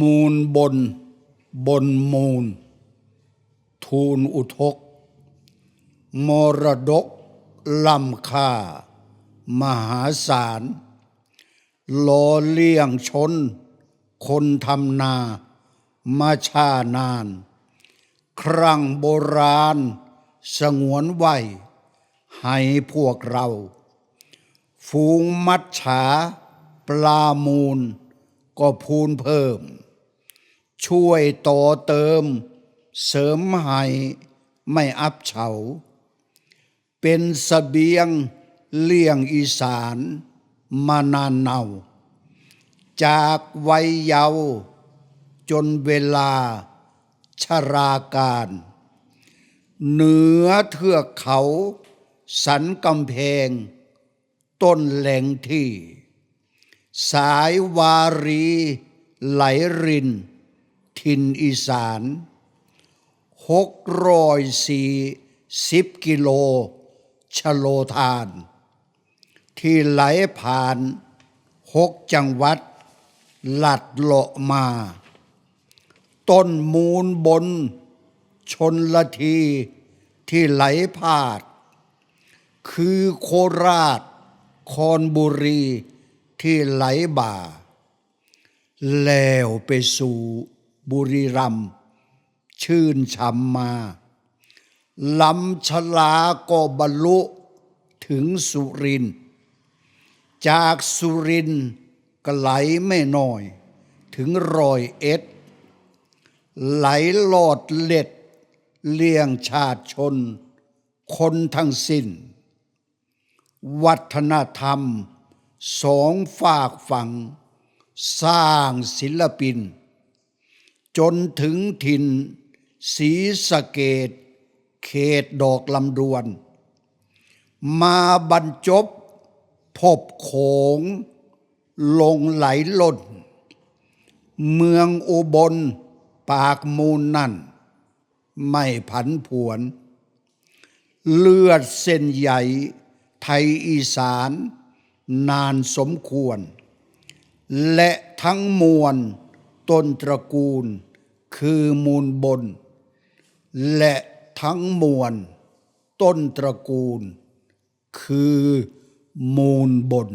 มูลบน บนมูล ทูลอุทก มรดกลำค่า มหาศาลลอเลี่ยงชน คนทำนามาชานาน ครั้งโบราณ สงวนไว้ ให้พวกเราฝูงมัดฉา ปลามูล ก็พูนเพิ่ม ช่วยต่อเติม เสริมให้ไม่อับเฉา เป็นสเสบียงเลี่ยงอีสานมานานเนา จากวัยเยาว์จนเวลาชราการ เหนือเทือกเขา สันกำแพง ต้นแหล่งที่ สายวารี ไหลริน ทินอีสานหกร้อยสี่สิบกิโล ชโลทาน ที่ไหลผ่านหกจังหวัด หลัดเลาะมา ต้นมูลบน ชนละทีที่ไหลพาด คือโคราช คอนบุรี ที่ไหลบ่า แล้วไปสู่บุรีรัมชื่นชำมาลำชลาก็บรรลุถึงสุริน จากสุรินก็ไหลไม่น้อย ถึงรอยเอ็ด ไหลหลอดเล็ด เลี่ยงชาติชน คนทั้งสิ้น วัฒนธรรม สองฝากฝั่ง สร้างศิลปิน จนถึงถิ่นสีสะเกตเขตดอกลำดวน มาบรรจบพบโขง ลงไหลล่น เมืองอุบลปากมูลนั่น ไม่ผันผวน เลือดเส้นใหญ่ไทยอีสาน นานสมควร และทั้งมวลต้นตระกูล คือมูลบน และทั้งมวลต้นตระกูล คือมูลบน